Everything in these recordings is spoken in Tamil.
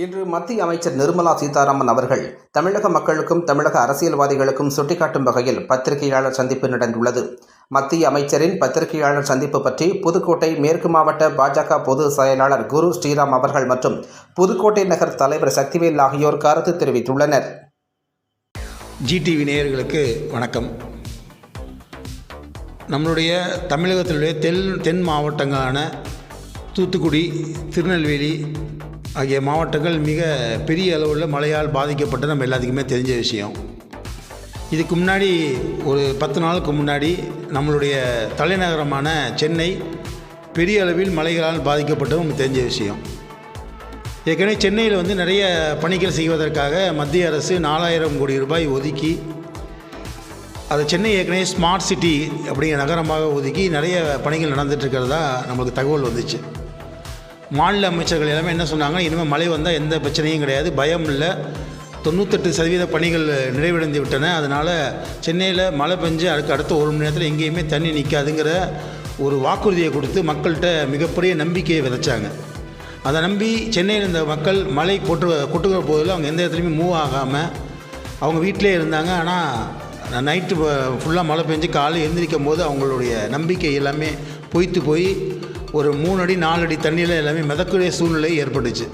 இன்று மத்திய அமைச்சர் நிர்மலா சீதாராமன் அவர்கள் தமிழக மக்களுக்கும் தமிழக அரசியல்வாதிகளுக்கும் சுட்டிக்காட்டும் வகையில் பத்திரிகையாளர் சந்திப்பு நடந்துள்ளது. மத்திய அமைச்சரின் பத்திரிகையாளர் சந்திப்பு பற்றி புதுக்கோட்டை மேற்கு மாவட்ட பாஜக பொதுச் செயலாளர் குரு ஸ்ரீராம் அவர்கள் மற்றும் புதுக்கோட்டை நகர் தலைவர் சக்திவேல் ஆகியோர் கருத்து தெரிவித்துள்ளனர். ஜிடிவி நேயர்களுக்கு வணக்கம். நம்மளுடைய தமிழகத்தினுடைய தென் தென் மாவட்டங்களான தூத்துக்குடி திருநெல்வேலி ஆகிய மாவட்டங்கள் மிக பெரிய அளவில் மழையால் பாதிக்கப்பட்டு நம்ம எல்லாத்துக்குமே தெரிஞ்ச விஷயம். இதுக்கு முன்னாடி ஒரு பத்து நாளுக்கு முன்னாடி நம்மளுடைய தலைநகரமான சென்னை பெரிய அளவில் மழைகளால் பாதிக்கப்பட்டது நமக்கு தெரிஞ்ச விஷயம். ஏற்கனவே சென்னையில் வந்து நிறைய பணிகள் செய்வதற்காக மத்திய அரசு நாலாயிரம் கோடி ரூபாய் ஒதுக்கி அது சென்னை ஏற்கனவே ஸ்மார்ட் சிட்டி அப்படிங்கிற நகரமாக ஒதுக்கி நிறைய பணிகள் நடந்துட்டு இருக்கிறதா நம்மளுக்கு தகவல் வந்துச்சு. மாநில அமைச்சர்கள் எல்லாமே என்ன சொன்னாங்க இனிமேல் மழை வந்தால் எந்த பிரச்சனையும் கிடையாது. பயம் இல்லை. தொண்ணூத்தெட்டு சதவீத பணிகள் நிறைவடைந்து விட்டன. அதனால் சென்னையில் மழை பெஞ்சு அதுக்கு அடுத்த ஒரு மணி நேரத்தில் எங்கேயுமே தண்ணி நிற்காதுங்கிற ஒரு வாக்குறுதியை கொடுத்து மக்கள்கிட்ட மிகப்பெரிய நம்பிக்கையை விதைச்சாங்க. அதை நம்பி சென்னையில் இருந்த மக்கள் மழை கொட்டு கொட்டுகிற போதில் அவங்க எந்த இடத்துலையுமே மூவ் ஆகாமல் அவங்க வீட்டிலே இருந்தாங்க. ஆனால் நைட்டு ஃபுல்லாக மழை பெஞ்சு காலை எழுந்திரிக்கும் போது அவங்களுடைய நம்பிக்கை எல்லாமே பொய்த்து போய் ஒரு மூணு அடி நாலு அடி தண்ணியில் எல்லாமே மிதக்கூடிய சூழ்நிலை ஏற்பட்டுச்சு.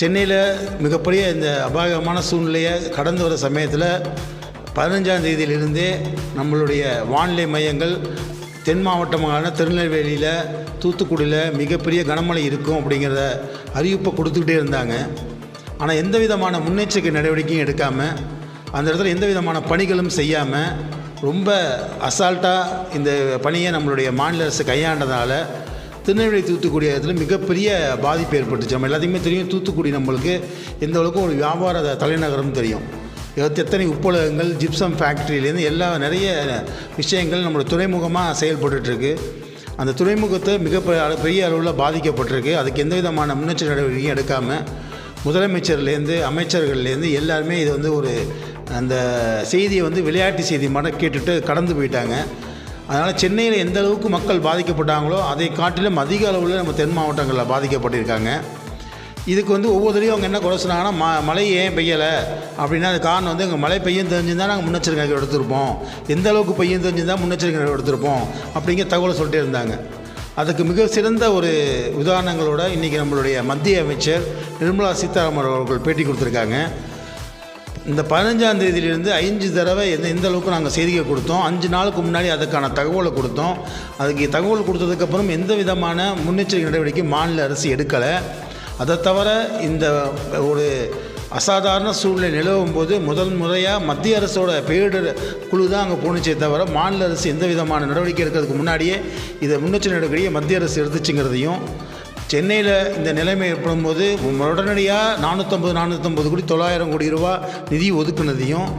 சென்னையில் மிகப்பெரிய இந்த அபாயகமான சூழ்நிலையை கடந்து வர சமயத்தில் பதினஞ்சாம் தேதியிலிருந்தே நம்மளுடைய வானிலை மையங்கள் தென் மாவட்டமான திருநெல்வேலியில் தூத்துக்குடியில் மிகப்பெரிய கனமழை இருக்கும் அப்படிங்கிறத அறிவிப்பை கொடுத்துக்கிட்டே இருந்தாங்க. ஆனால் எந்த விதமான முன்னெச்சரிக்கை நடவடிக்கையும் எடுக்காமல் அந்த இடத்துல எந்த விதமான பணிகளும் செய்யாமல் ரொம்ப அசால்ட்டாக இந்த பணியை நம்மளுடைய மாநில அரசு கையாண்டதால் திருநெல்வேலி தூத்துக்குடி இடத்துல மிகப்பெரிய பாதிப்பு ஏற்பட்டுச்சு. நம்ம எல்லாத்தையுமே தெரியும் தூத்துக்குடி நம்மளுக்கு எந்த அளவுக்கு ஒரு வியாபார தலைநகரம் தெரியும். எத்தனை உப்புலகங்கள் ஜிப்சம் ஃபேக்ட்ரியிலேருந்து எல்லா நிறைய விஷயங்கள் நம்மளோட துறைமுகமாக செயல்பட்டுருக்கு அந்த துறைமுகத்தை மிக பெரிய அளவில் பாதிக்கப்பட்டிருக்கு. அதுக்கு எந்த விதமான முன்னெச்சரிக்கை நடவடிக்கையும் எடுக்காமல் முதலமைச்சர்லேருந்து அமைச்சர்கள்லேருந்து எல்லாருமே இது வந்து ஒரு அந்த செய்தியை வந்து விளையாட்டு செய்தி மட்டும் கேட்டுட்டு கடந்து போயிட்டாங்க. அதனால் சென்னையில் எந்த அளவுக்கு மக்கள் பாதிக்கப்பட்டாங்களோ அதை காட்டிலும் அதிக அளவில் நம்ம தென் மாவட்டங்களில் பாதிக்கப்பட்டிருக்காங்க. இதுக்கு வந்து ஒவ்வொருத்தரையும் அவங்க என்ன குறை சொன்னாங்கன்னா ம மழை ஏன் பெய்யலை? அப்படின்னா அது காரணம் வந்து எங்கள் மழை பெய்யும் தெரிஞ்சிருந்தால் நாங்கள் முன்னெச்சரிக்கை எடுத்திருப்போம். எந்த அளவுக்கு பெய்யும் தெரிஞ்சிருந்தால் முன்னெச்சரிக்கை எடுத்திருப்போம். அப்படிங்கிற தகவலை சொல்லிட்டே இருந்தாங்க. அதுக்கு மிக சிறந்த ஒரு உதாரணங்களோட இன்றைக்கி நம்மளுடைய மத்திய அமைச்சர் நிர்மலா சீதாராமன் அவர்கள் பேட்டி கொடுத்துருக்காங்க. இந்த பதினஞ்சாம் தேதியிலிருந்து ஐந்து தடவை எந்த எந்த அளவுக்கு நாங்கள் செய்திகள் கொடுத்தோம். அஞ்சு நாளுக்கு முன்னாடி அதுக்கான தகவலை கொடுத்தோம். அதுக்கு தகவல் கொடுத்ததுக்கப்புறம் எந்த விதமான முன்னெச்சரிக்கை நடவடிக்கை மாநில அரசு எடுக்கலை. அதை தவிர இந்த ஒரு அசாதாரண சூழ்நிலை நிலவும் போது முதல் முறையாக மத்திய அரசோட பேரிடர் குழு தான் அங்கே போணுச்சே தவிர மாநில அரசு எந்த விதமான நடவடிக்கை எடுக்கிறதுக்கு முன்னாடியே இதை முன்னெச்சரிக்கை நடவடிக்கையை மத்திய அரசு எடுத்துச்சுங்கிறதையும் சென்னையில் இந்த நிலைமை ஏற்படும் போது உடனடியாக நானூற்றம்பது நானூற்றம்பது கோடி தொள்ளாயிரம் கோடி ரூபா நிதி ஒதுக்குனதையும்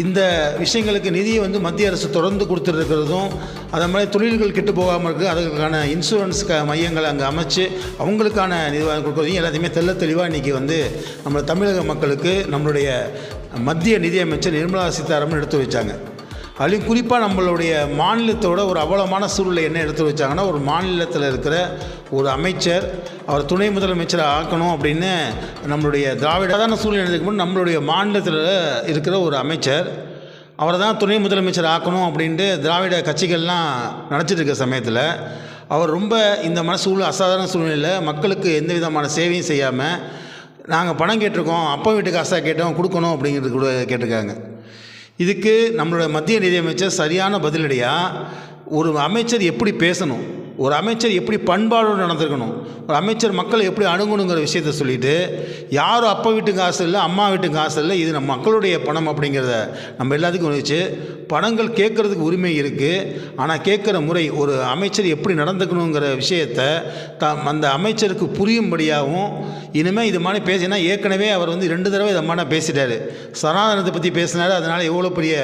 இந்த விஷயங்களுக்கு நிதியை வந்து மத்திய அரசு தொடர்ந்து கொடுத்துருக்கிறதும் அதே மாதிரி தொழில்கள் கெட்டு போகாமல் இருக்குது அதுக்கான இன்சூரன்ஸ் க மையங்களை அங்கே அமைச்சு அவங்களுக்கான நிர்வாகம் கொடுக்குறதையும் எல்லாத்தையுமே தெல்ல தெளிவாக இன்றைக்கி வந்து நம்ம தமிழக மக்களுக்கு நம்மளுடைய மத்திய நிதியமைச்சர் நிர்மலா சீதாராமன் எடுத்து வச்சாங்க. அது குறிப்பாக நம்மளுடைய மாநிலத்தோட ஒரு அவலமான சூழ்நிலை என்ன எடுத்து வச்சாங்கன்னா ஒரு மாநிலத்தில் இருக்கிற ஒரு அமைச்சர் அவர் துணை முதலமைச்சரை ஆக்கணும் அப்படின்னு நம்மளுடைய திராவிடாதான சூழ்நிலை எடுத்துக்கும் நம்மளுடைய மாநிலத்தில் இருக்கிற ஒரு அமைச்சர் அவரை தான் துணை முதலமைச்சர் ஆக்கணும் அப்படின்ட்டு திராவிட கட்சிகள்லாம் நினச்சிட்டு இருக்க சமயத்தில் அவர் ரொம்ப இந்த மன சூழல் அசாதாரண சூழ்நிலையில் மக்களுக்கு எந்த விதமான சேவையும் செய்யாமல் நாங்கள் பணம் கேட்டிருக்கோம் அப்பா வீட்டு காசாக கேட்டோம் கொடுக்கணும் அப்படிங்கிறது கூட கேட்டிருக்காங்க. இதுக்கு நம்மளோட மத்திய நிதியமைச்சர் சரியான பதிலடியாக ஒரு அமைச்சர் எப்படி பேசணும்? ஒரு அமைச்சர் எப்படி பண்பாடோடு நடந்திருக்கணும்? ஒரு அமைச்சர் மக்களை எப்படி அணுகணுங்கிற விஷயத்த சொல்லிவிட்டு யாரும் அப்பா வீட்டு காசு இல்லை அம்மா வீட்டு காசு இல்லை இது நம்ம மக்களுடைய பணம் அப்படிங்கிறத நம்ம எல்லாத்துக்கும் வச்சு பணங்கள் கேட்குறதுக்கு உரிமை இருக்குது ஆனால் கேட்குற முறை ஒரு அமைச்சர் எப்படி நடந்துக்கணுங்கிற விஷயத்த த அந்த அமைச்சருக்கு புரியும்படியாகவும் இனிமேல் இது மாதிரி பேசினா ஏற்கனவே அவர் வந்து ரெண்டு தடவை இதை மாதிரி பேசிட்டாரு. சனாதனத்தை பற்றி பேசினார். அதனால் எவ்வளோ பெரிய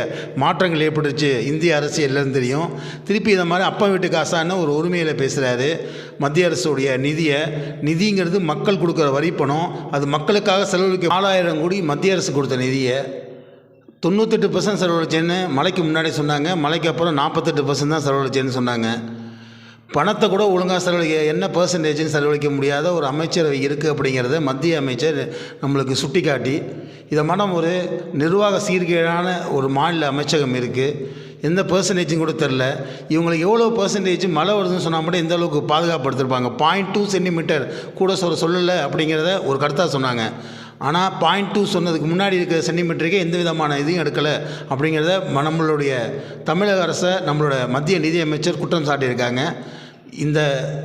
மாற்றங்கள் ஏற்பட்டுச்சு இந்திய அரசியல்லேருந்து தெரியும். திருப்பி இதை மாதிரி அப்பா வீட்டு காசான்னு ஒரு உரிமையில் பேசுகிறாரு மத்திய அரசுடைய நிதியை நிதிங்கிறது மக்கள் கொடுக்குற வரி பணம் அது மக்களுக்காக செலவழிக்க நாலாயிரம் கோடி மத்திய அரசு கொடுத்த நிதியை தொண்ணூத்தெட்டு பர்சன்ட் செலவழிச்சேன்னு மழைக்கு முன்னாடி சொன்னாங்க. மழைக்கு அப்புறம் நாற்பத்தெட்டு பர்சன்ட் தான் செலவழிச்சேன்னு சொன்னாங்க. பணத்தை கூட ஒழுங்காக செலவழிக்க என்ன பர்சன்டேஜ்னு செலவழிக்க முடியாத ஒரு அமைச்சரவை இருக்குது அப்படிங்கிறத மத்திய அமைச்சர் நம்மளுக்கு சுட்டிக்காட்டி இதை மனம் ஒரு நிர்வாக சீர்கேடான ஒரு மாநில அமைச்சகம் இருக்குது எந்த பர்சன்டேஜும் கூட தெரில. இவங்களுக்கு எவ்வளோ பர்சன்டேஜ் மழை வருதுன்னு சொன்னால் மட்டும் எந்த அளவுக்கு பாதுகாப்படுத்திருப்பாங்க பாயிண்ட் டூ சென்டிமீட்டர் கூட சொல்ல சொல்லலை அப்படிங்கிறத ஒரு கருத்தாக சொன்னாங்க. ஆனால் பாயிண்ட் டூ சொன்னதுக்கு முன்னாடி இருக்கிற சென்டிமீட்டருக்கே எந்த விதமான இதையும் எடுக்கலை அப்படிங்கிறத ம- நம்மளுடைய தமிழக அரசை நம்மளோட மத்திய நிதியமைச்சர் குற்றம் சாட்டியிருக்காங்க. இந்த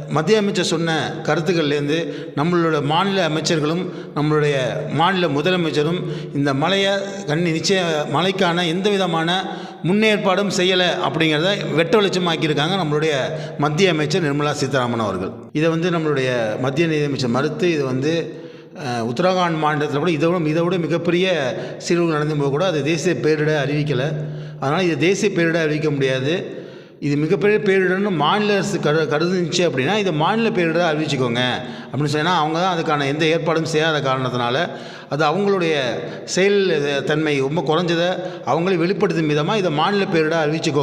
மத்திய அமைச்சர் சொன்ன கருத்துக்கள்லேருந்து நம்மளோட மாநில அமைச்சர்களும் நம்மளுடைய மாநில முதலமைச்சரும் இந்த மலையை கண் நிச்சய மலைக்கான எந்த விதமான முன்னேற்பாடும் செய்யலை அப்படிங்கிறத வெட்ட வெளிச்சமாக்கியிருக்காங்க நம்மளுடைய மத்திய அமைச்சர் நிர்மலா சீதாராமன் அவர்கள். இதை வந்து நம்மளுடைய மத்திய நிதியமைச்சர் மறுத்து இது வந்து உத்தராகாண்ட் மாநிலத்தில் கூட இதை விட இதை விட மிகப்பெரிய சீர்குலைவு நடந்தும்போது கூட அது தேசிய பேரிடர் அறிவிக்கலை. அதனால் இது தேசிய பேரிடர் அறிவிக்க முடியாது. இது மிகப்பெரிய பேரிடர்னு மாநில அரசு கரு கருதுனுச்சு அப்படின்னா இதை மாநில பேரிடராக அறிவிச்சுக்கோங்க. அப்படின்னு சொன்னால் அவங்க தான் அதுக்கான எந்த ஏற்பாடும் செய்யாத காரணத்தினால அது அவங்களுடைய செயல் தன்மை ரொம்ப குறைஞ்சதை அவங்களே வெளிப்படுத்தும் விதமாக இதை மாநில பேரிடராக அறிவிச்சுக்கோ